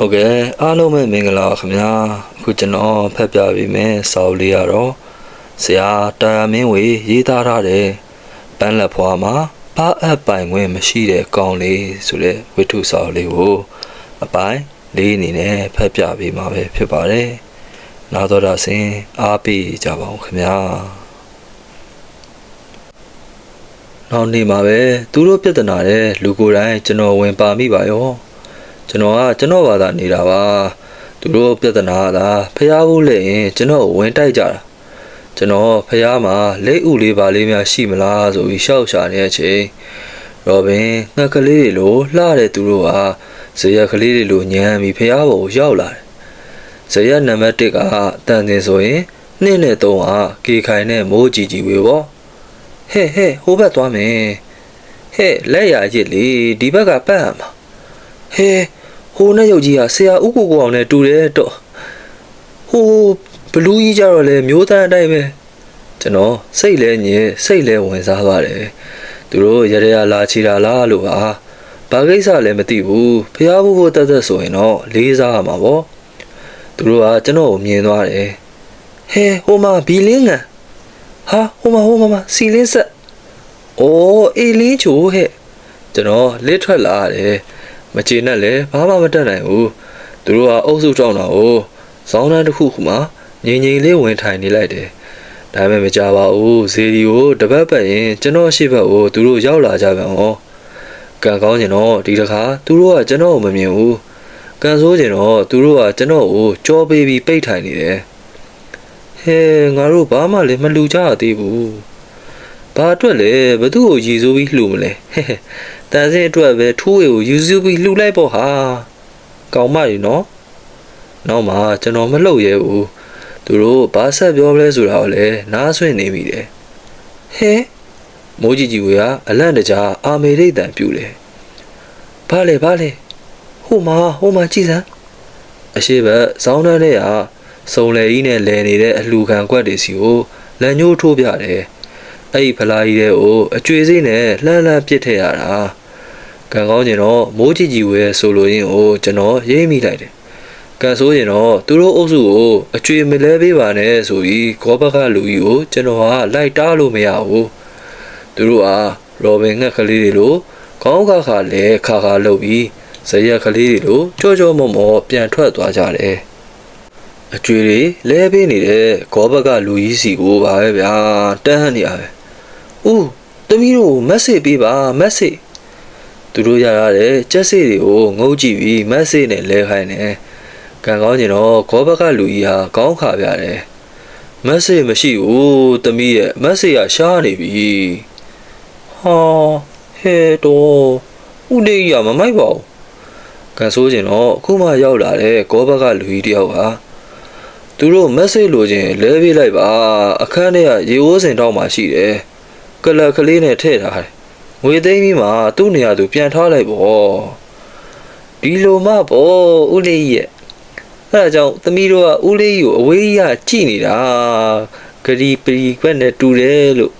ဟုတ်ကဲ့အားလုံးပဲမင်္ဂလာပါခင်ဗျာအခုကျွန်တော်ဖတ်ပြပေးမယ်စာအုပ်လေးရတော့ဆရာတာယာမင်းဝေရေးသားထားတဲ့ပန်းလက်ဖွာမှာဘာအပ်ပိုင်ခွင့်မရှိတဲ့ကောင်းလေးဆိုတဲ့ဝိထုစာအုပ်လေးကိုအပိုင်းလေးအနေနဲ့ဖတ်ပြပေးမှာပဲဖြစ်ပါတယ်နာတော်တာစဉ်အားပေးကြပါဦးခင်ဗျာနောက်နေ့မှာပဲသူတို့ပြဿနာတဲ့လူကိုယ်တိုင်ကျွန်တော်ဝင်ပါမိပါရော ကျွန်တော်ကကျွန်တော်ဘာသာနေတာပါသူတို့ပြဿနာကသာဖျားဖို့လေရင်ကျွန်တော်ကိုဝင်တိုက်ကြတာကျွန်တော်ဖျားမှာလက်ဥလေးပါလေးများရှိမလားဆိုပြီးရှောက်ရှာနေတဲ့အချိန်ရောဘင်ငှက်ကလေးတွေလိုလှတဲ့သူတို့ဟာဇရက်ကလေးတွေလိုညံပြီးဖျားပေါ်ရောက်လာတယ်ဇရက်နံပါတ်1ကတန်တင်ဆိုရင်နှစ်နဲ့သုံးဟာကေခိုင်နဲ့မိုးကြည်ကြည်ဝေပေါ့ဟဲ့ဟဲ့ဟိုဘက်သွားမယ်ဟဲ့လက်ရရစ်လေဒီဘက်ကပတ်ရမှာဟဲ့ ဟိုနဲ့ရုပ်ကြီးကဆရာဥကိုကိုအောင်နဲ့တူတယ်တော့ဟိုဘလူးကြီးကြတော့လေမျိုးသားအတိုင်းပဲကျွန်တော်စိတ်လဲညင်စိတ်လဲဝင်စားပါတယ်သူတို့ရရလာချီတာလားလို့ပါဘာကိစ္စလဲမသိဘူးဖះဘူးဖို့တက်တက်ဆိုရင်တော့လေးစားရမှာပေါ့သူတို့ကကျွန်တော်ကိုမြင်သွားတယ်ဟဲဟိုမှာဘီလင်းငံဟာဟိုမှာဟိုမှာစီလင်းဆက်အိုးအေးလင်းချိုဟဲ့ကျွန်တော်လစ်ထွက်လာရတယ် မချေနဲ့လည်းဘာမှမတတ်နိုင်ဘူးသူတို့ကအုပ်စုတောင်းတာကိုဇောင်းတန်းတစ်ခုခုမှငြိမ်ငြိမ်လေးဝင်ထိုင်နေလိုက်တယ်ဒါပေမဲ့မကြပါဘူးဇေဒီကိုတပတ်ပတ်ရင်ကျွန်တော်ရှေ့ဘက်ကိုသူတို့ရောက်လာကြပြန်ဟောကံကောင်းကျင်တော့ဒီတခါသူတို့ကကျွန်တော်ကိုမမြင်ဘူးကံဆိုးကျင်တော့သူတို့ကကျွန်တော်ကိုကြောပေးပြီးပိတ်ထိုင်နေတယ်ဟဲငါတို့ဘာမှလည်းမလူကြရသေးဘူးဘာအတွက်လဲဘသူ့ကိုရည်စိုးပြီးလှူမလဲဟဲ့ တန်စင်းအတွက်ပဲထိုးဝေကိုယူစုပြီးလှူလိုက်ပေါ့ဟာကောင်းမရီနော်နောက်မှကျွန်တော်မလှုပ်ရဲဘူးသူတို့ဘာဆက်ပြောလဲဆိုတာကိုလည်းနားဆွင့်နေမိတယ်ဟဲမိုးကြီးကြီးကအလန့်တကြားအာမေရိတ်တန်ပြူတယ်ဘာလဲဘာလဲဟိုမှာဟိုမှာကြည်စမ်းအရှိဘက်ဇောင်းတန်းထဲကစုံလေကြီးနဲ့လဲနေတဲ့အလှူခံကွက်တွေစီကိုလက်ညှိုးထိုးပြတယ် အဲ့ဒီဖလားကြီးတွေကိုအကျွေစိနဲ့လှမ်းလှမ်းပစ်ထည့်ရတာကံကောင်းကျင်တော့မိုးကြည့်ကြည့်ဝဲဆိုလိုရင်းကိုကျွန်တော်ရိပ်မိလိုက်တယ်ကံဆိုးကျင်တော့သူတို့အုပ်စုကိုအကျွေမလဲပေးပါနဲ့ဆိုပြီးဂောဘကလူကြီးကိုကျွန်တော်ကလိုက်တားလို့မရဘူးသူတို့ကရောဘင်ငှက်ကလေးတွေလိုခေါင်းခါခါလဲခါခါလှုပ်ပြီးဇရက်ကလေးတွေလိုကြောကြောမော့မော့ပြန်ထွက်သွားကြတယ်အကျွေတွေလဲပေးနေတဲ့ဂောဘကလူကြီးစီကိုပါပဲဗျာတန်းဟန်နေရပဲ။ ဦးသမီးတို့မက်ဆေ့ပေးပါမက်ဆေ့သူတို့ရရတဲ့ကြက်ဆေ့တွေကိုငုံကြည့်ပြီးမက်ဆေ့နဲ့လဲခိုင်းတယ်။ကံကောင်းကျင်တော့ဂောဘကလူကြီးဟာကောင်းခါပြတယ်။မက်ဆေ့မရှိဘူးသမီးရဲ့မက်ဆေ့ကရှားနေပြီ။ဟာဟဲတော့ဦးလေးကြီးကမမိုက်ပါဘူး။ကန်ဆိုးကျင်တော့အခုမှရောက်လာတဲ့ဂောဘကလူကြီးတယောက်ဟာသူတို့မက်ဆေ့လိုချင်လဲပေးလိုက်ပါအခန်းထဲကရေဝိုးစင်တောက်မှရှိတယ် ကလပ်ကလေးနဲ့ထည့်ထားတယ်ငွေသိမ်းပြီးမှသူ့နေရာသူပြန်ထားလိုက်ပေါ့ဒီလိုမှပေါ့ဦးလေးကြီးရဲ့အဲဒါကြောင့်သမီးတို့ကဦးလေးကြီးကိုအဝေးကြီးကကြည်နေတာဂရီပရီကွက်နဲ့တူတယ်လို့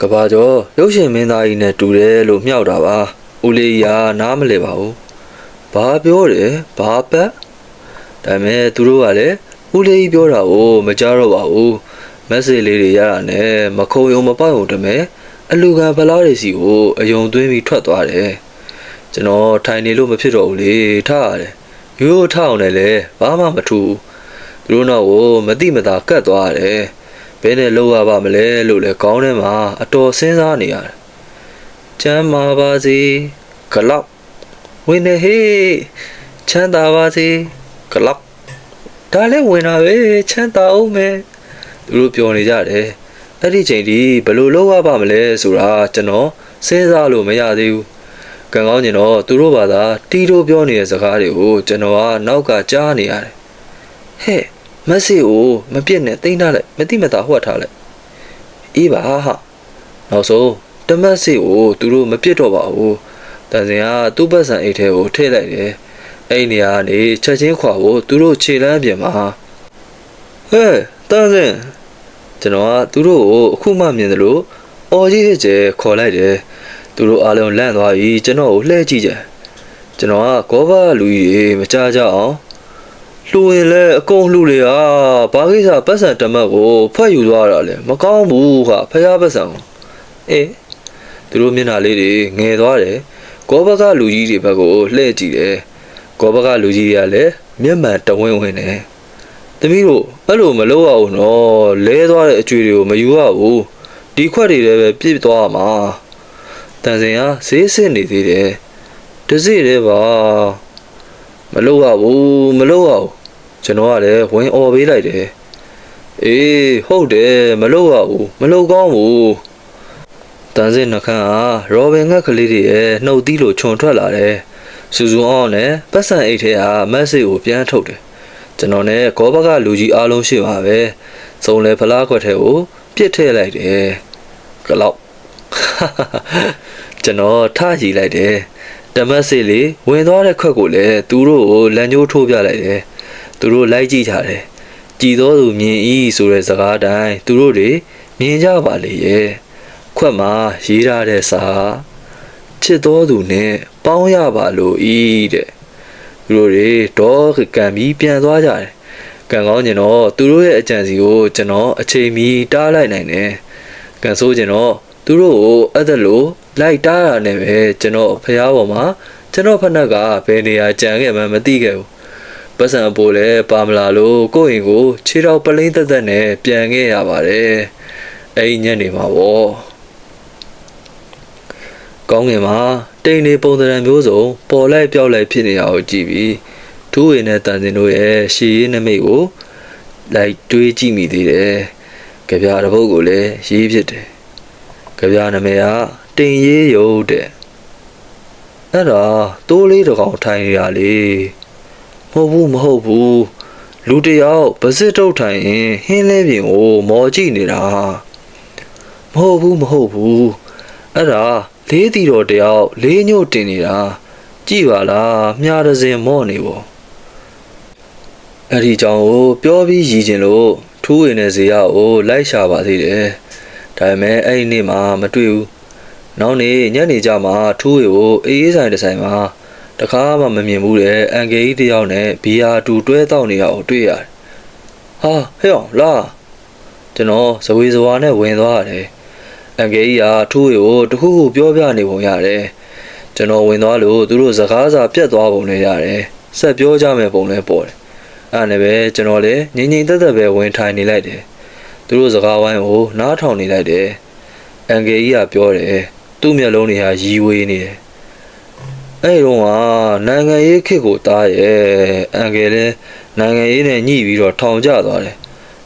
ကဘာကျော်ရုပ်ရှင်မင်းသားကြီးနဲ့တူတယ်လို့မြောက်တာပါဦးလေးကြီးကနားမလဲပါဘူးဘာပြောတယ်ဘာပတ်ဒါပေမဲ့သူတို့ကလည်းဦးလေးကြီးပြောတာကိုမကြားတော့ပါဘူး မက်ဆေ့လေးတွေရတာနဲ့မခုံယုံမပေါက်ယုံတမဲအလူခံဖလားတွေစီကိုအယုံသွင်းပြီးထွက်သွားတယ်ကျွန်တော်ထိုင်နေလို့မဖြစ်တော့ဘူးလေထားရတယ်ရိုးရိုးထအောင်လည်းလေဘာမှမထူးသူတို့တော့ကိုမတိမတာကတ်သွားတယ်ဘယ်နဲ့လောက်ရပါမလဲလို့လဲကောင်းထဲမှာအတော်စဉ်းစားနေရတယ်ချမ်းမာပါစေဂလောက်ဝင်းနေဟေးချမ်းသာပါစေဂလောက်ဒါလည်းဝင်တာပဲချမ်းသာအောင်မယ် သူတို့ပြောနေကြတယ်အဲ့ဒီချိန်ဒီဘယ်လိုလုပ်ရပါမလဲဆိုတာကျွန်တော်စဉ်းစားလို့မရသေးဘူးကံကောင်းကျင်တော့သူတို့ဘာသာတီးတို့ပြောနေတဲ့စကားတွေကိုကျွန်တော်ကနောက်ကကြားနေရတယ်ဟဲ့မက်ဆေ့ကိုမပြစ်နဲ့တိမ့်ထားလိုက်မတိမတာဟွက်ထားလိုက်အေးပါဟာနောက်ဆုံးတမက်ဆေ့ကိုသူတို့မပြစ်တော့ပါဘူးတန်စင်ကသူ့ဘက်ဆန်အိတ်ထဲကိုထည့်လိုက်တယ်အဲ့နေရာကနေချက်ချင်းခွာဖို့သူတို့ခြေလမ်းပြင်မှာဟဲ့ တန်စင်ကျွန်တော်ကသူတို့ကိုအခုမှမြင်တယ်လို့အော်ကြီးဟစ်ကျဲခေါ်လိုက်တယ်သူတို့အားလုံးလန့်သွားပြီကျွန်တော်ကိုလှည့်ကြည့်ကြတကျွန်တော်ကကောဘလူကြီးတွေမကြကြအောင်လှူရင်လဲအကုန်လှူလေဟာဘာကိစ္စပတ်စံတမတ်ကိုဖတ်ယူသွားတာလဲမကောင်းဘူးဟာဖះပတ်စံကိုအေးသူတို့မျက်နှာလေးတွေငယ်သွားတယ်ကောဘကလူကြီးတွေဘက်ကိုလှည့်ကြည့်တယ်ကောဘကလူကြီးတွေကလည်းမျက်မှန်တဝင်းဝင်းတယ် သမီးတို့အဲ့လိုမလုပ်ရဘူးနော်လဲသွားတဲ့အကျွေတွေကိုမယူရဘူးဒီခွက်တွေလည်းပဲပြစ်သွားမှာတန်စင်ကဈေးစစ်နေသေးတယ်တစိတဲ့ပါမလုပ်ရဘူးမလုပ်ရဘူးကျွန်တော်ကလည်းဝင်អော်ပေးလိုက်တယ်အေးဟုတ်တယ်မလုပ်ရဘူးမလုပ်ကောင်းဘူးတန်စင်နှခမ်းကရောဘင်ငှက်ကလေးတွေရဲ့နှုတ်သီးလိုခြုံထွက်လာတယ်စူဇူအောင်နဲ့ပတ်စံအိတ်ထဲကမက်ဆေ့ကိုပြန်ထုတ်တယ် ကျွန်တော်နဲ့ဂောဘကလူကြီးအားလုံးရှိပါပဲစုံလေဖလားခွက်ထဲကိုပြစ်ထည့်လိုက်တယ်ကလောက်ကျွန်တော်ထားကြည့်လိုက်တယ်တမတ်စေးလေးဝင်သွားတဲ့ခွက်ကိုလည်းသူတို့ကိုလမ်းညိုးထိုးပြလိုက်တယ်သူတို့လိုက်ကြည့်ကြတယ်ကြည်တော်သူမြင်ဤဆိုတဲ့စကားတိုင်းသူတို့တွေမြင်ကြပါလေရဲ့ခွက်မှာရေးထားတဲ့စာချစ်တော်သူနဲ့ပေါင်းရပါလို့ဤတဲ့ သူတို့တွေတော့ကံပြီးပြန်သွားကြတယ်ကံကောင်းကျင်တော့သူတို့ရဲ့အကြံစီကိုကျွန်တော်အချိန်မီတားလိုက်နိုင်တယ်ကံဆိုးကျင်တော့သူတို့ကိုအဲ့ဒါလို့လိုက်တားတာနဲ့ပဲကျွန်တော်ဖះပေါ်မှာကျွန်တော်ဖက်နှက်ကဘယ်နေရာကြံခဲ့မှမသိခဲ့ဘူးပတ်စံအပိုးလည်းပါမလာလို့ကိုယ့်ရင်ကိုခြေတော်ပလိမ့်သက်သက်နဲ့ပြန်ခဲ့ရပါတယ်အဲ့ဒီညနေမှာပေါ့ ကောင်းငင်မှာတိန်နေပုံသဏ္ဍာန်မျိုးစုံပေါ်လိုက်ပြောက်လိုက်ဖြစ်နေတာကိုကြည့်ပြီးဒူးဝေနဲ့တန်စင်တို့ရဲ့ရှည်ရင်းနမိတ်ကိုလိုက်တွေးကြည့်မိသေးတယ်ကြပြတစ်ပုတ်ကိုလည်းရေးဖြစ်တယ်ကြပြနမေကတင်ရေးရုပ်တဲ့အဲ့ဒါတိုးလေးတစ်ကောင်ထိုင်နေရလေမဟုတ်ဘူးမဟုတ်ဘူးလူတစ်ယောက်ဗစစ်တုတ်ထိုင်ရင်ဟင်းလဲပြင်ကိုမော်ကြည့်နေတာမဟုတ်ဘူးမဟုတ်ဘူးအဲ့ဒါ လေးတီတော်တယောက်လေးညို့တင်နေတာကြည့်ပါလားမြားတစ်စင်မော့နေပေါ့အဲ့ဒီကြောင့်ကိုပြောပြီးရည်ကျင်လို့ထူးဝင်တဲ့ဇေယျကိုလိုက်ရှာပါသေးတယ်ဒါပေမဲ့အဲ့ဒီနေ့မှမတွေ့ဘူးနောက်နေ့ညနေကျမှထူးဝေကိုအေးအေးဆိုင်တစ်ဆိုင်မှာတခါမှမမြင်ဘူးတဲ့အန်ကယ်ကြီးတယောက်နဲ့ဘီယာတူတွဲတောက်နေတာကိုတွေ့ရတယ်ဟာဟဲ့အောင်လာကျွန်တော်ဇဝေဇဝါနဲ့ဝင်သွားရတယ် အန်ကယ်ကြီးကထူးဝေကိုတခုခုပြောပြနေပုံရတယ်ကျွန်တော်ဝင်သွားလို့သူတို့စကားစာပြတ်သွားပုံလည်းရတယ်ဆက်ပြောကြမယ်ပုံလည်းပေါ်တယ်အဲ့နဲ့ပဲကျွန်တော်လည်းငြိမ်ငြိမ်သက်သက်ပဲဝင်ထိုင်နေလိုက်တယ်သူတို့စကားဝိုင်းကိုနားထောင်နေလိုက်တယ်အန်ကယ်ကြီးကပြောတယ်သူ့မျက်လုံးတွေဟာရီဝေးနေတယ်အဲ့ဒီတော့ကနိုင်ငံရေးခေတ်ကိုတားရဲ့အန်ကယ်လည်းနိုင်ငံရေးနဲ့ညှိပြီးတော့ထောင်ကျသွားတယ်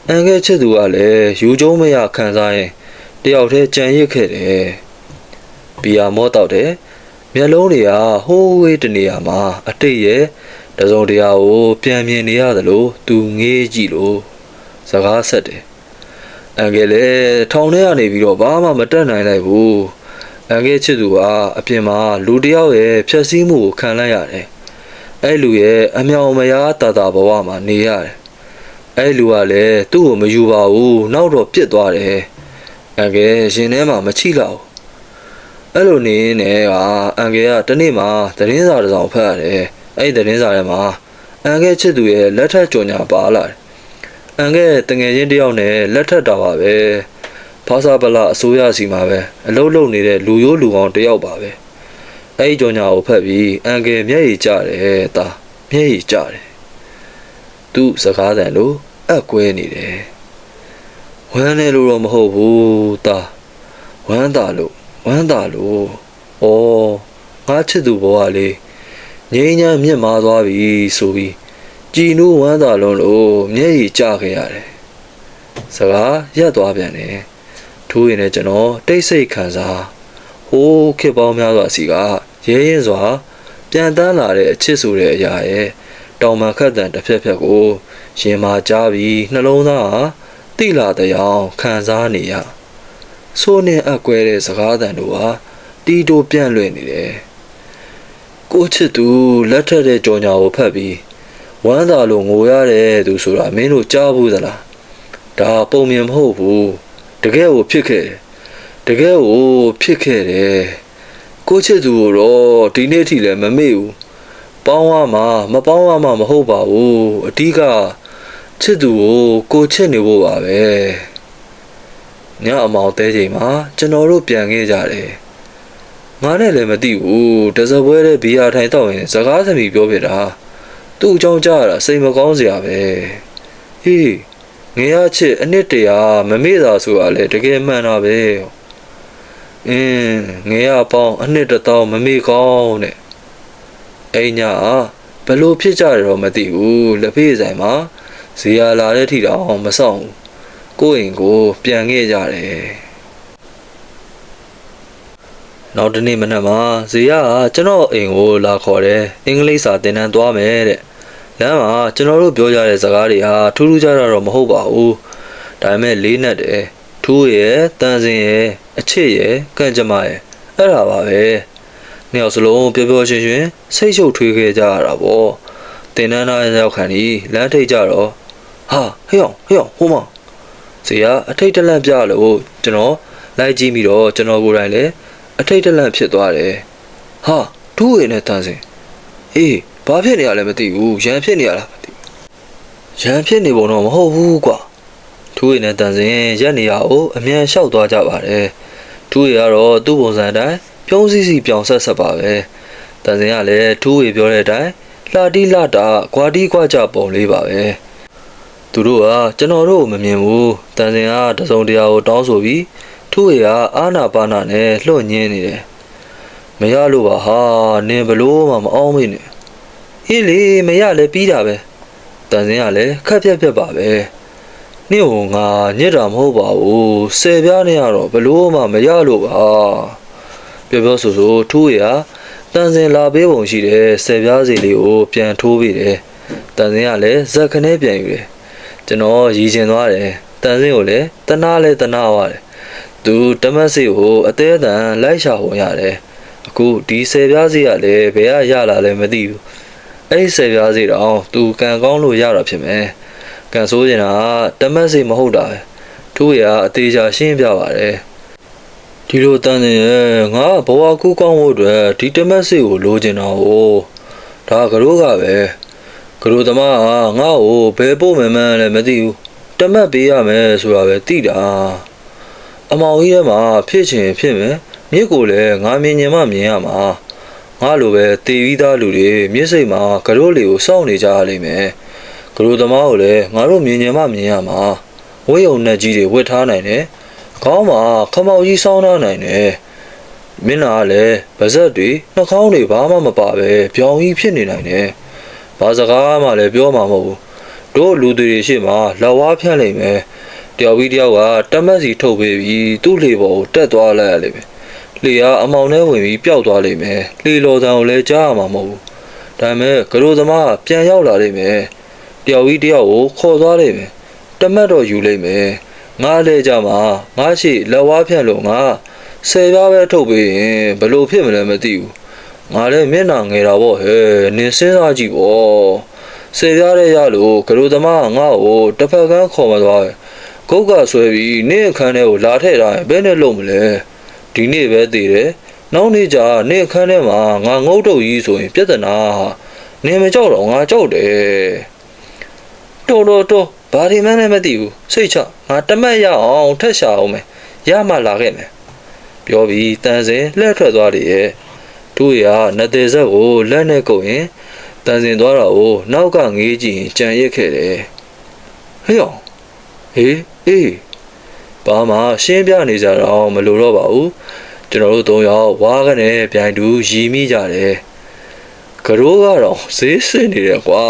အန်ကယ်ချစ်သူကလည်းယူကျုံးမရခံစားရင် တယောက်တည်းကြံရစ်ခဲ့တယ်ဘီယာမောတောက်တယ်မျက်လုံးတွေကဟိုးဝေးတနေရာမှာအတိတ်ရဲ့တစုံတရာကိုပြန်မြင်နေရသလိုသူငေးကြည့်လို့စကားဆက်တယ်အန်ကယ်လည်းထောင်ထဲကနေပြီးတော့ဘာမှမတက်နိုင်လိုက်ဘူးအန်ကယ်ချစ်သူကအပြင်မှာလူတစ်ယောက်ရဲ့ဖြက်စီးမှုကိုခံလိုက်ရတယ်အဲ့လူရဲ့အမြောင်မယားတာတာဘဝမှာနေရတယ်အဲ့လူကလည်းသူ့ကိုမယူပါဘူးနောက်တော့ပြစ်သွားတယ် အန်ကယ်ရှင်ထဲမှာမချိလောက်အဲ့လိုနေနေကအန်ကယ်ကတနေ့မှာသတင်းစာတစ်စောင်ဖတ်ရတယ်အဲ့ဒီသတင်းစာထဲမှာအန်ကယ်ချစ်သူရဲ့လက်ထက်ကြော်ညာပါလာတယ်အန်ကဲတငယ်ချင်းတယောက်နဲ့လက်ထက်တာပါပဲဖာစာပလအစိုးရစီမှာပဲအလုပ်လုပ်နေတဲ့လူရိုးလူကောင်းတယောက်ပါပဲအဲ့ဒီကြောညာကိုဖတ်ပြီးအန်ကဲမျက်ရည်ကျတယ်တာမျက်ရည်ကျတယ်သူ့စကားတန်လို့အက်ကွဲနေတယ် ဝမ်းနေလို့တော့မဟုတ်ဘူးတာဝမ်းတာလို့ဝမ်းတာလို့ဩငါချစ်သူဘဝလေးငြိမ်းချမ်းမြင့်မားသွားပြီဆိုပြီးကြည်နူးဝမ်းသာလုံးလို့မျက်ရည်ကျခဲ့ရတယ်။စကားရက်သွားပြန်တယ်။ထိုးရင်လည်းကျွန်တော်တိတ်ဆိတ်ခံစားဟိုးခေပေါင်းများစွာစီကရဲရင်စွာ ပြန်တန်းလာတဲ့အချစ်ဆိုတဲ့အရာရဲ့တောင်မှခတ်တန်တစ်ဖက်ဖက်ကိုရင်မာကြားပြီးနှလုံးသားဟာ တိလာတဲ့အောင်ခံစားနေရ။ဆိုးနဲ့အကွဲတဲ့စကားတန်တို့ဟာတီတိုပြန့်လွင့်နေတယ်။ကိုချစ်သူလက်ထက်တဲ့ကြော်ညာကိုဖတ်ပြီးဝမ်းသာလို့ငိုရတယ်သူဆိုတာမင်းတို့ကြားဘူးသလားဒါပုံမြင်မဟုတ်ဘူးတကယ်ကိုဖြစ်ခဲ့တယ်တကယ်ကိုဖြစ်ခဲ့တယ်ကိုချစ်သူကိုတော့ဒီနေ့ထိလည်းမမေ့ဘူးပေါင်းရမှာမပေါင်းရမှာမဟုတ်ပါဘူးအဓိက ချစ်သူကိုကိုချစ်နေဖို့ပါပဲညအမောင်တဲချိန်မှာကျွန်တော်တို့ပြန်ခဲ့ကြတယ်ငါနဲ့လည်းမသိဘူးတစပွဲတဲ့ဘီယာထိုင်တော့ရင်စကားသမီးပြောပြတာသူ့အကြောင်းကြားရတာစိတ်မကောင်းစရာပဲဟေးငရချစ်အနှစ်တရာမမေ့တာဆိုတာလေတကယ်မှန်တာပဲအင်းငရပေါင်းအနှစ်တစ်တောင်းမမေ့ကောင်းတဲ့အိညာဘယ်လိုဖြစ်ကြတယ်တော့မသိဘူးလက်ဖေးဆိုင်မှာ ဇေယျလာတဲ့ထိတောင်မဆောင်ဘူးကိုယ့်အိမ်ကိုပြန်ခဲ့ကြတယ်နောက်တနေ့မနက်မှာဇေယျကကျွန်တော်အိမ်ကိုလာခေါ်တယ်အင်္ဂလိပ်စာသင်တန်းသွားမယ်တဲ့လမ်းမှာကျွန်တော်တို့ပြောကြတဲ့စကားတွေဟာထူးထူးခြားခြားတော့မဟုတ်ပါဘူးဒါပေမဲ့လေးနက်တယ်ထူးရဲ့တန်စင်ရဲ့အချစ်ရဲ့ကန့်ကြမ္မာရဲ့အဲ့ဒါပါပဲနှစ်ယောက်စလုံးပျော်ပျော်ရွှင်ရွှင်စိတ်ရှုပ်ထွေးခဲ့ကြရတာပေါ့တင်နန်းသားရောက်ခံဒီလမ်းထိပ်ကြတော့ ဟာဟေ့အောင်ဟေ့အောင်ဟိုမဇေယအထိတ်တလန့်ပြလို့ကျွန်တော်လိုက်ကြည့်ပြီးတော့ကျွန်တော်ကိုယ်တိုင်လည်းအထိတ်တလန့်ဖြစ်သွားတယ်ဟာဒူးရည်နဲ့တန်းစင်အေးဘာဖြစ်နေရလဲမသိဘူးရန်ဖြစ်နေရလားမသိဘူးရန်ဖြစ်နေပုံတော့မဟုတ်ဘူးကွာထူးရည်နဲ့တန်းစင်ရက်နေရအောင်အမြန်လျှောက်သွားကြပါတယ်ထူးရည်ကတော့သူ့ပုံစံအတိုင်းပြုံးစည်းစီပြောင်ဆက်ဆက်ပါပဲတန်စင်ကလည်းထူးဝေပြောတဲ့အတိုင်းလှတီးလှတာကွာတီးကွာကြပုံလေးပါပဲ သူတို့ကကျွန်တော်တို့ကိုမမြင်ဘူးတန်စင်ကတစုံတရာကိုတောင်းဆိုပြီးထူးဝေကအာနာပါနာနဲ့လှုပ်ညင်းနေတယ်မရလို့ပါဟာနင်ဘလို့မှမအောင်မေးနဲ့အေးလေမရလဲပြီးတာပဲတန်စင်ကလည်းခက်ပြက်ပြက်ပါပဲနေ့ဟိုငါညစ်တာမဟုတ်ပါဘူးဆယ်ပြားနေရတော့ဘလို့မှမရလို့ပါပြောပြောဆိုဆိုထူးရတန်စင်လာပေးပုံရှိတယ်ဆယ်ပြားစီလေးကိုပြန်ထိုးပေးတယ်တန်စင်ကလည်းဇက်ခနဲပြန်ယူတယ် ကျွန်တော်ရည်ချင်သွားတယ်တန်စင်ကိုလည်းတနာလဲတနာသွားတယ်သူတမတ်စီကိုအသေးအတန်လိုက်ရှာဝင်ရတယ်အခုဒီဆယ်ပြားစီကလည်းဘယ်ကရလာလဲမသိဘူးအဲ့ဒီဆယ်ပြားစီတော့သူကန်ကောင်းလို့ရတာဖြစ်မယ်ကန်ဆိုးရင်ကတမတ်စီမဟုတ်တာပဲထူးရအသေးချာရှင်းပြပါတယ်ဒီလိုတန်းနေရဲ့ငါဘဝကူးကောင်းဖို့အတွက်ဒီတမက်စစ်ကိုလိုချင်တာ哦ဒါကရိုးကပဲက ရိုးသမားကငါ့ကိုဘယ်ပို့မှန်းမှန်းလည်းမသိဘူးတမက်ပေးရမယ်ဆိုတာပဲသိတာအမောင်ကြီးထဲမှာဖြစ်ချင်ဖြစ်မယ်မြစ်ကိုလည်းငါမြင်ញင်မှမြင်ရမှာငါလိုပဲတည်ပြီးသားလူတွေမြစ်စိတ်မှာကရိုးလေးကိုစောင့်နေကြရလိမ့်မယ်ကရိုးသမားကိုလည်းငါတို့မြင်ញင်မှမြင်ရမှာဝိယုံနဲ့ကြီးတွေဝစ်ထားနိုင်တယ်ခေါင်းမှာခမောက်ကြီးစောင်းထားနိုင်တယ်မျက်နှာကလည်းဗဇက်တွေနှာခေါင်းတွေဘာမှမပါပဲပြောင်ကြီးဖြစ်နေနိုင်တယ် ဘာစကားမှလည်းပြောမှာမဟုတ်ဘူးတို့လူတွေရှိမှလက်ဝါးဖြန့်လိမ့်မယ်တယောက်ပြီးတယောက်ကတမက်စီထုတ်ပေးပြီးသူ့လေပေါ်ကိုတက်သွားလိုက်ရလိမ့်မယ်လေကအမောင်ထဲဝင်ပြီးပျောက်သွားလိမ့်မယ်လေလော်တံကိုလည်းကြားရမှာမဟုတ်ဘူးဒါပေမဲ့ကရိုသမားကပြန်ရောက်လာလိမ့်မယ်တယောက်ပြီးတယောက်ကိုခေါ်သွားလိမ့်မယ်တမက်တော့ယူလိမ့်မယ်ငါလဲကြမှာငါရှိလက်ဝါးဖြန့်လို့ငါဆယ်ပြားပဲထုတ်ပေးရင်ဘယ်လိုဖြစ်မလဲမသိဘူး ငါလည်းမျက်နှာငယ်တာပေါ့ဟဲ့နင်စဉ်းစားကြည့်ပေါ့ဆယ်ပြားတဲ့ရလို့ကရိုသမားကငါ့ကိုတစ်ဖက်ကန်းခေါ်မသွားပဲကုတ်ကဆွဲပြီးနင့်အခန်းထဲကိုလာထည့်ထားရင်ဘယ်နဲ့လုံးမလဲဒီနေ့ပဲတည်တယ်နောက်နေ့ကျနင့်အခန်းထဲမှာငါငုတ်တုတ်ကြီးဆိုရင်ပြဿနာနင်မကြောက်တော့ငါကြောက်တယ်တော်တော်တော်ဘာဒီမှန်းလည်းမသိဘူးစိတ်ချငါတမက်ရအောင်ထက်ရှာအောင်မယ်ရမှလာခဲ့မယ်ပြောပြီးတန်စင်လှည့်ထွက်သွားတယ် ရဲ့တို့ရနတ်သေးဆက်ကိုလက်နဲ့ကုပ်ရင်တန်စင်သွားတာကိုနောက်ကငေးကြည့်ရင်ကြံရစ်ခဲ့တယ်ဟေးအောင်ဟေးအေးဘာမှရှင်းပြနေကြတော့မလိုတော့ပါဘူးကျွန်တော်တို့၃ယောက်ဝါးကနေပြိုင်တူရီမိကြတယ်ကရိုးကတော့ဈေးစစ်နေတယ်ကွာ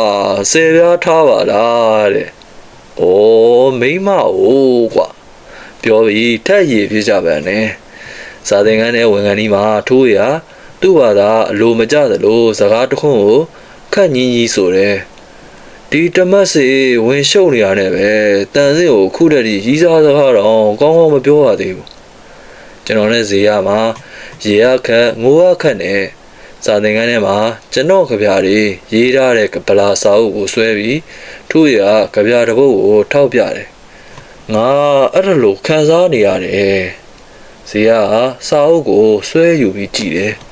ဆယ်ပြားထားပါလားတဲ့။အိုးမိမအိုးကွာပြောပြီးထက်ရည်ပြကြပါနဲ့။စာသင်ခန်းထဲဝန်ခံဒီမှာထိုးရ သူ့ဘာသာအလိုမကျသလိုစကားတစ်ခွန်းကိုခက်ညီညီဆိုတယ်။ဒီတမတ်စီဝင်ရှုပ်နေရတဲ့ပဲတန်စင်ကိုခုတည်းဒီရီးစားစကားတော့ကောင်းကောင်းမပြောရသေးဘူး။ကျွန်တော်နဲ့ဇေယမှာရေရခက်ငိုးရခက်နဲ့စာသင်ခန်းထဲမှာကျွန်တော်ကြပြားတွေရေးထားတဲ့ဗလာစာအုပ်ကိုဆွဲပြီးသူ့ရကြပြားတစ်ပုဒ်ကိုထောက်ပြတယ်။ငါအဲ့ဒါလိုခံစားနေရတယ်။ဇေယကစာအုပ်ကိုဆွဲယူပြီးကြည့်တယ်။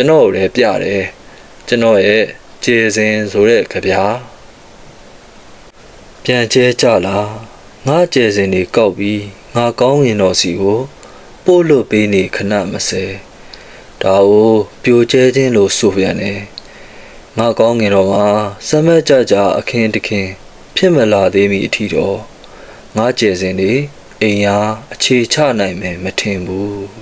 ကျွန်တော်ကိုလည်းပြတယ်။ကျွန်တော်ရဲ့ကျေစင်ဆိုတဲ့ကြပြာပြန်ကျဲကြလားငါကျေစင်တွေကောက်ပြီးငါကောင်းရင်တော်စီကိုပို့လွတ်ပေးနေခဏမစဲဒါကိုပြိုကျဲခြင်းလို့ဆိုပြန်တယ်ငါကောင်းငင်တော်မှာစမက်ကြကြအခင်းတခင် ဖြစ်မလာသေးမီအထီတော့ငါကျေစင်တွေအိမ်ယာအခြေချနိုင်မယ်မထင်ဘူး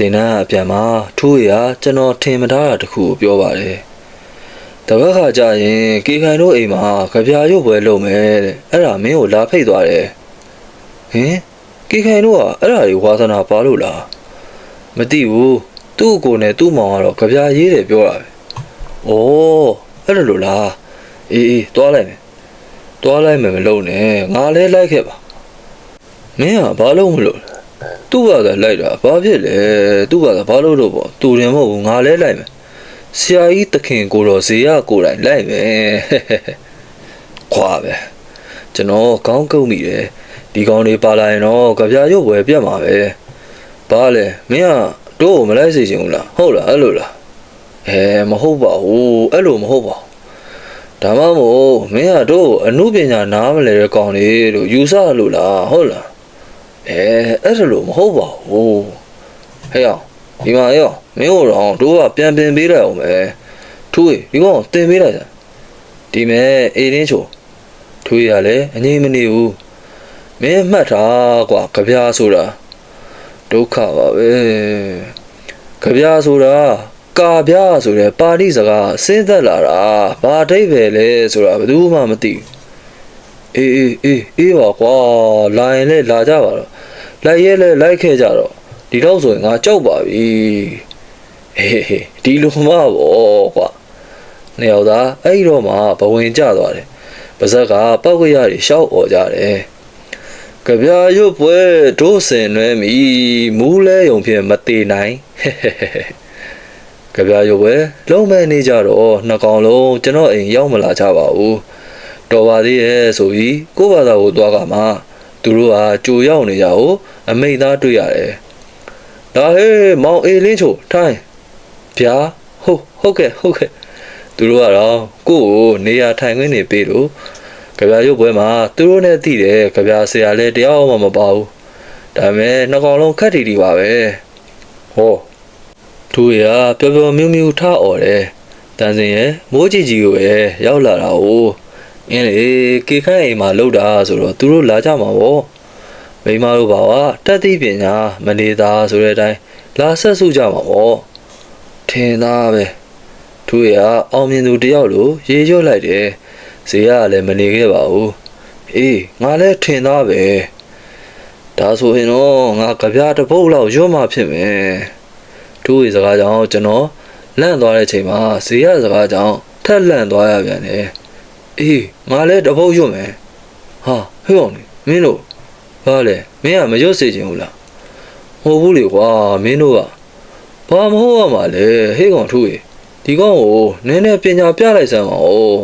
တင်နန်းအပြန်မှာထိုးရကျွန်တော်ထင်မထားတာတခုကိုပြောပါတယ်။တပတ်ခါကျရင်ကေခိုင်တို့အိမ်မှာကြပြာရုပ်ပွဲလုပ်မယ်တဲ့။အဲ့ဒါမင်းကိုလာဖိတ်သွားတယ်။ဟင်ကေခိုင်တို့ကအဲ့ဒါတွေဝါသနာပါလို့လား။မသိဘူး။သူ့ကိုယ်နဲ့သူ့မောင်ကတော့ကြပြာရေးတယ်ပြောတာပဲ။အိုးအဲ့လိုလို့လား။အေးအေးသွားလိုက်မယ်။သွားလိုက်မယ်မလုပ်နဲ့။ငါလည်းလိုက်ခဲ့ပါ။မင်းကဘာလို့မလုပ်လဲ။ သူ့ဘာသာလိုက်တာဘာဖြစ်လဲသူ့ဘာသာဘာလို့လို့ပေါ့သူတယ်မဟုတ်ဘူးငါလဲလိုက်မယ်ဆရာကြီးတခင်ကိုတော့ဇေယကိုယ်တိုင်လိုက်မယ်ခွာပဲကျွန်တော်ကောင်းကုတ်မိတယ်ဒီကောင်တွေပါလာရင်တော့ကြပြရုပ်ဝယ်ပြတ်မှာပဲဘာလဲမင်းကတို့ကိုမလိုက်စေချင်ဘူးလားဟုတ်လားအဲ့လိုလားအဲမဟုတ်ပါဘူးအဲ့လိုမဟုတ်ပါဘူးဒါမှမဟုတ်မင်းကတို့ကိုအမှုပညာနားမလဲတဲ့ကောင်တွေလို့ယူဆလို့လားဟုတ်လား အဲအဲ့ဒါလို့မဟုတ်ပါဘူးဟဲ့အောင်ဒီမှာရောမင်းတို့တော့တို့ကပြန်ပင်ပေးလိုက်အောင်ပဲထူးဒီကောင်တင်ပေးလိုက်စမ်းဒီမဲ့အေးရင်းချိုထူးရလည်းအငြိမ့်မနေဘူးမင်းမှတ်ထားကွာကြပြားဆိုတာဒုက္ခပါပဲကြပြားဆိုတာကာပြားဆိုတဲ့ပါဠိစကားစဉ်းသက်လာတာဘာအဓိပ္ပာယ်လဲဆိုတာဘယ်သူမှမသိဘူးအေးအေးအေးအေးပါကွာလာရင်လည်းလာကြပါတော့ လိုက်ရဲလဲလိုက်ခဲ့ကြတော့ဒီတော့ဆိုရင်ငါကြောက်ပါပြီဟေးဟေးဒီလိုမှပေါ့ကွာနှစ်ယောက်သားအဲ့ဒီတော့မှဘဝင်ကျသွားတယ်ပါဇက်ကပောက်ကရတွေရှောက်អော်ကြတယ်ကြပြာရွတ်ပွဲဒိုးစင်နွဲမီမူးလဲယုံဖြင့်မသေးနိုင်ဟဲ့ဟဲ့ဟဲ့ဟဲ့ကြပြာရွတ်ပွဲလုံးမဲနေကြတော့နှစ်ကောင်လုံးကျွန်တော်အိမ်ရောက်မလာကြပါဘူးတော်ပါသေးရဲ့ဆိုပြီးကိုယ့်ဘာသာကိုသွားကမှ သူတို့ကကြိုရောက်နေကြကိုအမိတ်သားတွေ့ရတယ်။ဒါဟေးမောင်အေးလင်းချိုထိုင်းဗျာဟုတ်ဟုတ်ကဲ့ဟုတ်ကဲ့သူတို့ကတော့ကိုယ့်ကိုနေရာထိုင်ခွင့်နေပေးလို့ကြပြရုပ်ပွဲမှာသူတို့နဲ့တည်တယ်ကြပြဆရာလည်းတရားမှမပါဘူး။ဒါပေမဲ့နှစ်ကောင်လုံးခက်တီတီပါပဲ။ဟောသူရပျော်ပျော်မြူးမြူးထားអော်တယ်။တန်စင်ရဲ့မိုးကြီးကြီးကိုပဲရောက်လာတာ哦 အင်းလေကေခန့်အိမ်မှာလောက်တာဆိုတော့သူတို့လာကြမှာပေါ့မိမတို့ဘာဝတက်သိပညာမနေသားဆိုတဲ့အတိုင်းလာဆက်စုကြမှာပေါ့ထင်သားပဲသူရအောင်မြင်သူတယောက်လိုရေရွတ်လိုက်တယ်ဇေယကလည်းမနေခဲ့ပါဘူးအေးငါလည်းထင်သားပဲဒါဆိုရင်တော့ငါကြပြတစ်ပုတ်လောက်ရွတ်မှဖြစ်မယ်သူ့ရဲ့စကားကြောင့်ကျွန်တော်လန့်သွားတဲ့ချိန်မှာဇေယစကားကြောင့်ထက်လန့်သွားရပြန်တယ် အေးငါလည်းတပုတ်ရွတ်မယ်ဟာဟဲ့အောင်လေမင်းတို့ဘာလဲမင်းကမရွတ်စေချင်ဘူးလားမဟုတ်ဘူးလေကွာမင်းတို့ကဘာမဟုတ်ရမှာလဲဟဲ့ကောင်ထူးရေဒီကောင်ကိုနည်းနည်းပညာပြလိုက်စမ်းပါဦး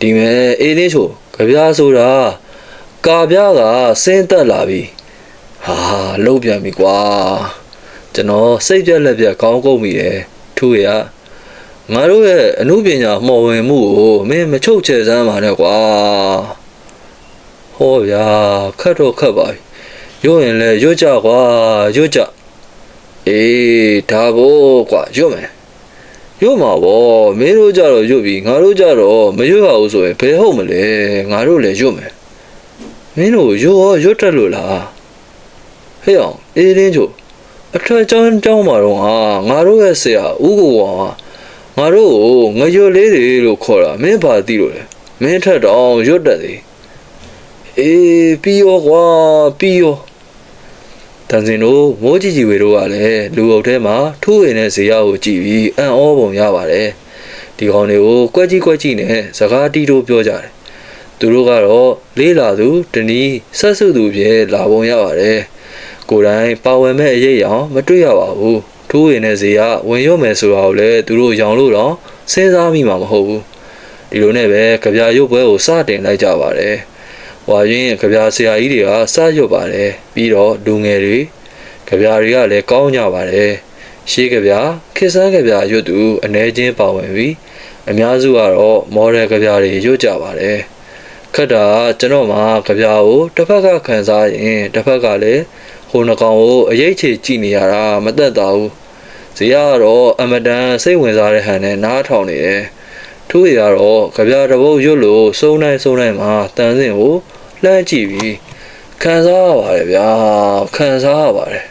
ဒီမဲ့အေးလေးချိုကြပြားဆိုတာကာပြားကစင်းတက်လာပြီဟာလုံးပြန်ပြီကွာကျွန်တော်စိတ်ပြက်လက်ပြက်ခေါင်းကုပ်မိတယ်ထူးရ ငါတို့ရဲ့အမှုပညာမှော်ဝင်မှုကိုမင်းမချုပ်ချယ်စမ်းပါနဲ့ကွာဟောဗျာခတ်တော့ခတ်ပါပြီရွတ်ရင်လည်းရွတ်ကြကွာရွတ်ကြအေးဒါဘို့ကွာရွတ်မယ်ရွတ်မှာဗောမင်းတို့ကြတော့ရွတ်ပြီငါတို့ကြတော့မရွတ်ရဘူးဆိုရင်ဘယ်ဟုတ်မလဲငါတို့လည်းရွတ်မယ်မင်းတို့ရွတ်ရောရွတ်တတ်လို့လားဟဲ့အောင်အေးရင်းချိုအထက်ကျောင်းကျောင်းမှာတော့ဟာငါတို့ရဲ့ဆရာဦးကိုဝါဟာ ငါတို့ကိုငရွတ်လေးတွေလို့ခေါ်တာမင်းဘာသိလို့လဲမင်းထက်တော့ရွတ်တတ်သေးအေးပြီးရောကွာပြီးရောတန်စင်တို့မိုးကြည့်ကြည့်ဝေတို့ကလည်းလူအုပ်ထဲမှာထိုးဝင်တဲ့ဇေယျကိုကြည့်ပြီးအံ့ဩပုံရပါတယ်ဒီကောင်တွေကိုကွက်ကြီးကွက်ကြီးနဲ့စကားတီးတို့ပြောကြတယ်သူတို့ကတော့လေးလာသူတနည်းဆက်စုသူဖြစ်လာပုံရပါတယ်ကိုယ်တိုင်ပါဝင်မဲ့အရေးအရောင်မတွေ့ရပါဘူး ထိုးရင်တဲ့ဈေးကဝင်ရွတ်မယ်ဆိုတာကိုလည်းသူတို့ရောင်လို့တော့စဉ်းစားမိမှာမဟုတ်ဘူးဒီလိုနဲ့ပဲကြပြရုပ်ပွဲကိုစတင်လိုက်ကြပါတယ်ဝါရင်ကြပြဆရာကြီးတွေကစရွတ်ပါတယ်ပြီးတော့လူငယ်တွေကြပြတွေကလည်းကောင်းကြပါတယ်ရှေးကြပြခေခေတ်ဆန်းကြပြရွတ်သူအ ਨੇ ချင်းပါဝင်ပြီးအများစုကတော့မော်ဒယ်ကြပြတွေရွတ်ကြပါတယ်ခက်တာကကျွန်တော်မှကြပြကိုတစ်ဖက်ကခံစားရင်တစ်ဖက်ကလည်းဟိုနှကောင်ကိုအရေးချေကြည့်နေရတာမသက်သာဘူး ဇေယျကတော့အမတန်စိတ်ဝင်စားတဲ့ဟန်နဲ့နားထောင်နေတယ်သူ့ရကတော့ကြပြတစ်ပုတ်ရွတ်လို့စုံနိုင်စုံနိုင်မှာတန်စင်ကိုလှမ်းကြည့်ပြီးခံစားရပါတယ်ဗျာခံစားရပါတယ်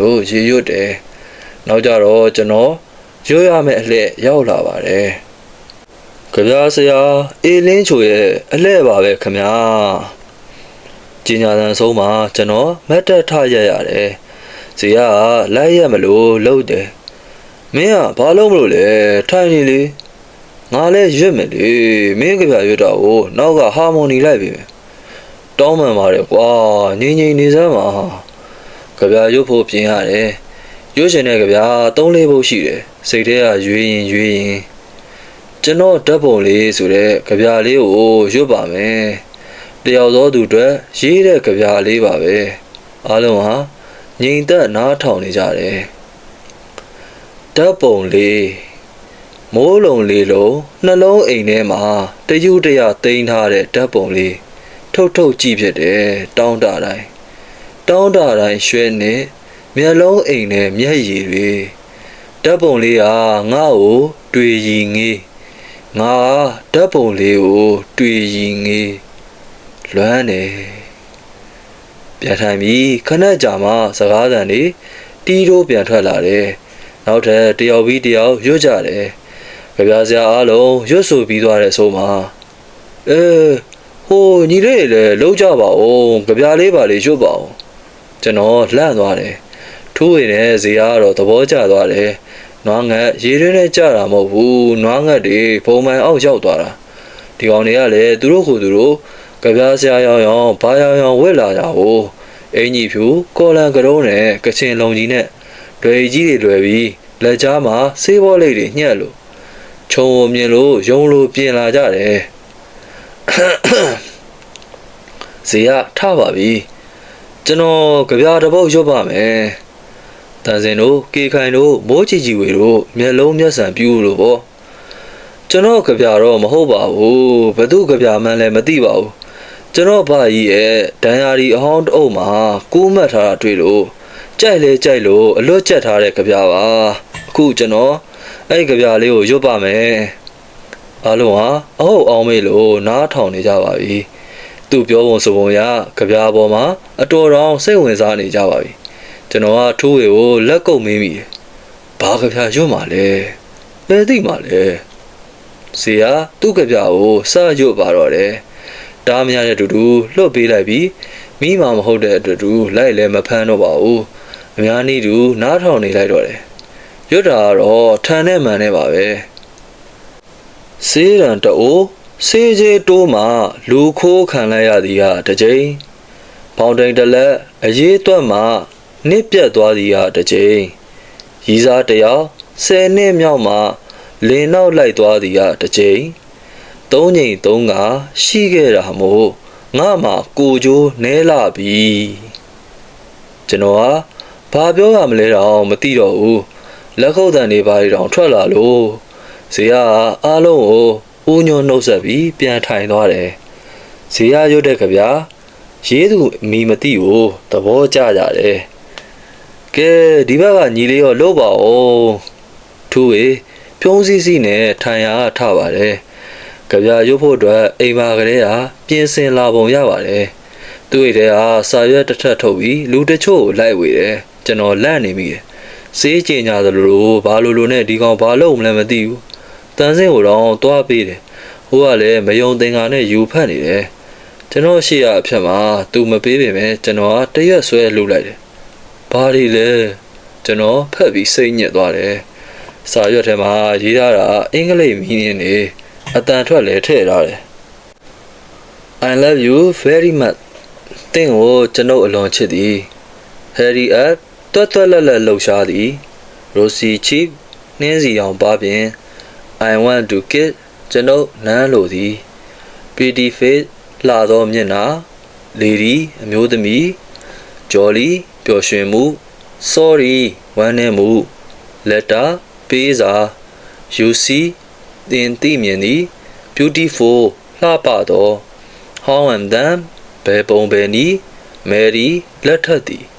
ဘို့ရေရွတ်တယ်နောက်ကြတော့ကျွန်တော်ရွတ်ရမယ့်အလှည့်ရောက်လာပါတယ်။ကြပြားဆရာအေလင်းချိုရဲ့အလှည့်ပါပဲခမညာ။ကြီးညာတန်ဆုံးမှာကျွန်တော်မတ်တက်ထရက်ရတယ်။ဇေယကလိုက်ရက်မလို့လှုပ်တယ်။ မင်းကဘာလို့မလို့လဲထိုင်နေလေ။ငါလည်းရွတ်မယ်လေမင်းကြပြားရွတ်တော့ကိုနောက်ကဟာမိုနီလိုက်ပြီ။တောင်းမှန်ပါတယ်ကွာငိမ့်ငိမ့်နေစမ်းပါ။ကြပြားရွတ်ဖို့ပြင်ရတယ်။ရွှေရှင်တဲ့ကြဗျာ၃လေးပုတ်ရှိတယ်စိတ်ထဲကရွေးရင်ရွေးရင်ကျွန်တော်ဓာတ်ပုံလေးဆိုတဲ့ကြဗျာလေးကိုရွတ်ပါမယ်တယောက်သောသူအတွက်ရေးတဲ့ကြဗျာလေးပါပဲအားလုံးဟာငြိမ်သက်နားထောင်နေကြတယ် ဓာတ်ပုံလေးမိုးလုံလေးလုံးနှလုံးအိမ်ထဲမှာတယူတရတိန်းထားတဲ့ဓာတ်ပုံလေးထုတ်ထုတ်ကြည့်ဖြစ်တယ်တောင်းတတိုင်းတောင်းတတိုင်းရွှဲနေမျက်လုံးအိမ်နဲ့မျက်ရည်တွေဓာတ်ပုံလေးဟာငါ့ကိုတွေ့ရည်ငေးငါဓာတ်ပုံလေးကိုတွေ့ရည်ငေးလွမ်းနေပြန်ထိုင်ပြီးခဏကြာမှစကားသံတွေတီးတိုးပြန်ထွက်လာတယ် နောက်ထပ်တယောက်ပြီးတယောက်ရွတ်ကြတယ်ကြပြားစရာအားလုံးရွတ်ဆိုပြီးသွားတဲ့အဆိုမှာအဲဟိုညီလေးလည်းလုံးကြပါဦးကြပြားလေးပါလေးရွတ်ပါဦးကျွန်တော်လှန့်သွားတယ်ထိုးရတဲ့ဇေယျကတော့သဘောကျသွားတယ်။နွားငတ်ရေရင်းနဲ့ကြတာမဟုတ်ဘူး။နွားငတ်တွေဘုံမိုင်အောက်ရောက်သွားတာ။ဒီကောင်တွေကလည်းသူတို့ကိုယ်သူတို့ကြပြားစရာရောင်ရောင်ဘာရောင်ရောင်ဝက်လာကြကိုအင်ကြီးဖြူကော်လန်ကရုံးနဲ့ကချင်လုံကြီးနဲ့ ဒွေကြီးတွေလွယ်ပြီးလက်ကြားမှာဆေးဘောလေးတွေညှက်လို့ခြုံဝမြင်လို့ယုံလို့ပြင်လာကြတယ်။ဇေယျထပါပြီ။ကျွန်တော်ကြပြားတစ်ပုတ်ရွတ်ပါမယ်။တန်စင်တို့ကေခိုင်တို့မိုးချီချီဝေတို့မျက်လုံးမျက်စံပြူလို့ပေါ့။ကျွန်တော်ကြပြားတော့မဟုတ်ပါဘူး။ဘသူကြပြားမှန်းလည်းမသိပါဘူး။ကျွန်တော်ဘာကြီးရဲ့ဒန်ယာရီအဟောင်းတအုပ်မှာကူးမှတ်ထားတာတွေ့လို့ ကြိုက်လဲကြိုက်လို့အလွတ်ကျက်ထားတဲ့ကြပြားပါ။အခုကျွန်တော်အဲ့ဒီကြပြားလေးကိုရွတ်ပါမယ်။အားလုံးဟာအဟုတ်အောင်မေးလို့နားထောင်နေကြပါပြီ။သူပြောပုံဆိုပုံရကြပြားပေါ်မှာအတော်တောင်စိတ်ဝင်စားနေကြပါပြီကျွန်တော်ကထိုးဝေကိုလက်ကုပ်မင်းမိတယ်ဘာကြပြားရွတ်မှာလဲဘယ်သိမှာလဲစီယာသူ့ကြပြားကိုစရွတ်ပါတော့တယ်တားမရတဲ့တူတူလှုပ်ပေးလိုက်ပြီးမိမာမဟုတ်တဲ့အတွက်တူလိုက်လဲမဖမ်းတော့ပါဘူး အများနည်းတူနားထောင်နေလိုက်တော့တယ်ရွတ်တာကတော့ထန်နဲ့မှန်နဲ့ပါပဲစေးရန်တအိုးစေးကျေတိုးမှလူခိုးခံလိုက်ရသည်ဟာတစ်ကြိမ်ဖောင်တိန်တစ်လက်အရေးတွက်မှနစ်ပြတ်သွားသည်ဟာတစ်ကြိမ်ရီစားတယောက်ဆယ်နှစ်မြောက်မှလင်းနောက်လိုက်သွားသည်ဟာတစ်ကြိမ်သုံးချိန်သုံးကရှိခဲ့တာမို့ငါမှကိုကြိုးနဲလာပြီကျွန်တော်ဟာ ဘာပြောရမလဲတော့မသိတော့ဘူးလက်ခုပ်တန်တွေဘာတွေတောင်ထွက်လာလို့ဇေယျကအားလုံးကိုဦးညွန့်နှုတ်ဆက်ပြီးပြန်ထိုင်သွားတယ်။ဇေယျရွတ်တဲ့ကြဗျာရေးသူမီမသိဘူးသဘောကျကြတယ်။ကဲဒီဘက်ကညီလေးရောလို့ပါအောင်။သူ့ဝေဖြုံးစည်းစည်းနဲ့ထိုင်ရထပါတယ်။ကြဗျာရွတ်ဖို့အတွက်အိမ်ပါကလေးဟာပြင်ဆင်လာပုံရပါတယ်။သူ့ရဲ့တဲ့ဟာစာရွက်တစ်ထပ်ထုတ်ပြီးလူတချို့ကိုလိုက်ဝေတယ်။ ကျွန်တော်လန့်နေမိတယ်။စေးကျင်ကြသလိုဘာလိုလိုနဲ့ဒီကောင်ဘာလို့မလဲမသိဘူး။တန်စင်းကိုတော့တွားပေးတယ်။ဟိုကလည်းမယုံသင်္ကာနဲ့ယူဖတ်နေတယ်။ကျွန်တော်ရှိရအဖြတ်မှာသူမပေးပေမဲ့ကျွန်တော်ကတရက်ဆွဲလှုပ်လိုက်တယ်။ဘာဒီလဲကျွန်တော်ဖတ်ပြီးစိတ်ညစ်သွားတယ်။စာရွက်ထဲမှာရေးထားတာအင်္ဂလိပ်မီနင်းနေအတန်ထွက်လဲထည့်ထားတယ်။ I love you very much တင့်ကိုကျွန်ုပ်အလွန်ချစ်သည် Harry at တွတ်တွတ်လက်လက်လှုပ်ရှားသည် Rosie Chip နှင်းစီအောင်ပါပြင် I want to kiss ကျွန်ုပ်နမ်းလိုသည် pretty face လှသောမျက်နှာ lady အမျိုးသမီး jolly ပျော်ရွှင်မှု sorry ဝမ်းနည်းမှု letter ပေးစာ you see သင်သိမြင်သည် beautiful လှပသော how and them ဘယ်ပုံဘယ်နည်း Mary လက်ထက်သည်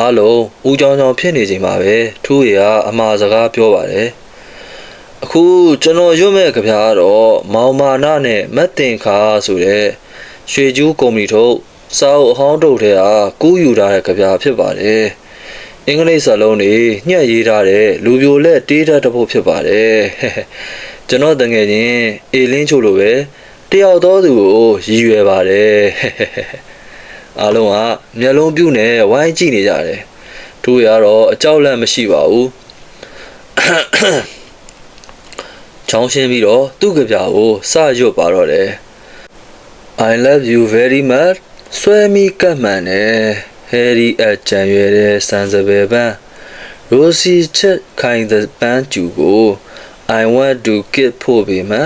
အားလုံးဦးကြောင်ကြောင်ဖြစ်နေချိန်မှာပဲထူးရအမှားစကားပြောပါတယ်အခုကျွန်တော်ရွတ်မဲ့ကြပြားကတော့မောင်မာနနဲ့မတ်တင်ခါဆိုတဲ့ရွှေကျူးကုမ္ပဏီထုတ်စာအုပ်အဟောင်းတုပ်ထဲကကူးယူထားတဲ့ကြပြားဖြစ်ပါတယ်အင်္ဂလိပ်စာလုံးတွေညှက်ရေးထားတဲ့လူပြိုလက်တေးတတ်တစ်ပုဒ်ဖြစ်ပါတယ်ကျွန်တော်တငယ်ချင်းအေလင်းချိုလိုပဲတယောက်သောသူကိုရည်ရွယ်ပါတယ် အားလုံးကမျက်လုံးပြူးနေဝိုင်းကြည့်နေကြတယ်သူရတော့အကြောက်လန့်မရှိပါဘူးချောင်းရှင်းပြီးတော့သူ့ကြပြကိုစရွတ်ပါတော့တယ် I love you very much ဆွဲမိကတ်မှန်တယ်ဟယ်ရီအကြံရွယ်တဲ့စံစပယ်ပန်းရိုစီချက်ခိုင်တဲ့ပန်းကျူကို I want to get ဖို့ပေမှ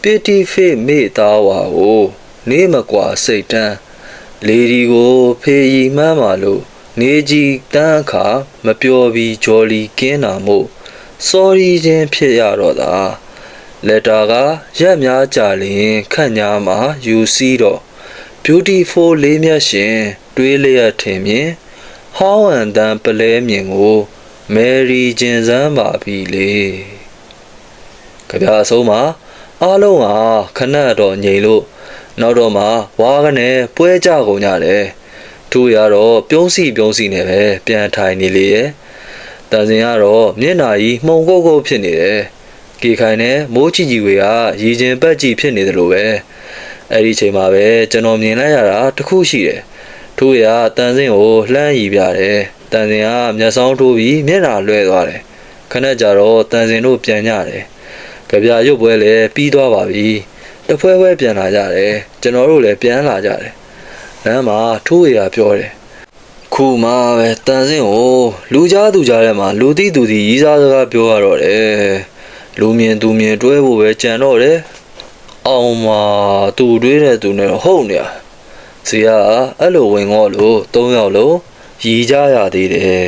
ပီတီဖေးမေ့သားဝါကိုနေမကွာစိတ်တန်း လေဒီကိုဖေးရီမှန်းပါလို့နေကြီးတန်းအခါမပျော်ပြီးဂျော်လီကင်းတာမို့ sorry ချင်းဖြစ်ရတော့တာလက်တာကရက်များကြလျင်ခန့်ညာမှာယူစီးတော့ beautiful လေးမျက်ရှင် တွေးလျက်ထင်မြင်ဟောင်းအန်တန်ပလဲမြင်ကိုမယ်ရီကျင်စမ်းပါပြီလေကြပြအဆုံးမှာအားလုံးဟာခဏတော့ငြိမ်လို့ နောက်တော့မှဝါကနေပွဲကြကုန်ကြတယ်သူရတော့ပြုံးစီပြုံးစီနဲ့ပဲပြန်ထိုင်နေလေရဲ့တန်စင်ကတော့မျက်နာကြီးမှုံကုတ်ကုတ်ဖြစ်နေတယ်ကေခိုင်နဲ့မိုးချီကြီးဝေကရည်ကျင်ပတ်ကြည့်ဖြစ်နေတယ်လို့ပဲအဲ့ဒီချိန်မှာပဲကျွန်တော်မြင်လိုက်ရတာတစ်ခုရှိတယ်သူရတန်စင်ကိုလှမ်းရီပြတယ်တန်စင်ကမျက်စောင်းထိုးပြီးမျက်နာလွှဲသွားတယ်ခဏကြာတော့တန်စင်တို့ပြန်ကြတယ်ကြပြရုပ်ပွဲလည်းပြီးသွားပါပြီ တဖွဲဖွဲပြန်လာကြတယ်ကျွန်တော်တို့လည်းပြန်လာကြတယ်လမ်းမှာထိုးရပြောတယ်ခုမှပဲတန်စင်းကိုလူကြားသူကြားထဲမှာလူသိသူသိရီးစားစကားပြောရတော့တယ်လူမြင်သူမြင်တွဲဖို့ပဲကြံတော့တယ်အောင်မသူတွေးတဲ့သူနဲ့တော့ဟုတ်နေရဇေယျကအဲ့လိုဝင်တော့လို့၃ယောက်လုံးရီးကြရသေးတယ်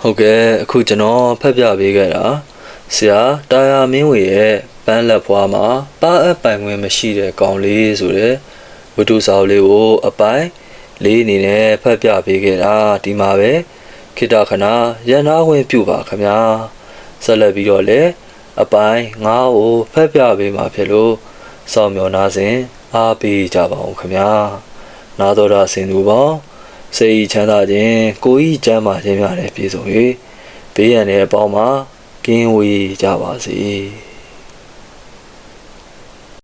ဟုတ်ကဲ့အခုကျွန်တော်ဖတ်ပြပေးခဲ့တာ ဆရာတာယာမင်းဝေရဲ့ပန်းလက်ဖွားမှာပါအပ်ပိုင်ခွင့်မရှိတဲ့ကောင်လေးဆိုတဲ့ဝတ္ထုစာအုပ်လေးကိုအပိုင်းလေးအနေနဲ့ဖတ်ပြပေးခဲ့တာဒီမှာပဲခိတခဏရန်နာဝင်ပြုပါခင်ဗျာဆက်လက်ပြီးတော့လည်းအပိုင်း9ကိုဖတ်ပြပေးမှာဖြစ်လို့စောင့်မျှော်နာစဉ်အားပေးကြပါအောင်ခင်ဗျာနာတော်တာဆင်သူပေါင်းစိတ်ချမ်းသာခြင်းကိုယ်ဤကျမ်းမာခြင်းများလည်းပြည့်စုံ၍ဘေးရန်တဲ့အပေါင်းမှာ ကင်းဝေးကြပါစေ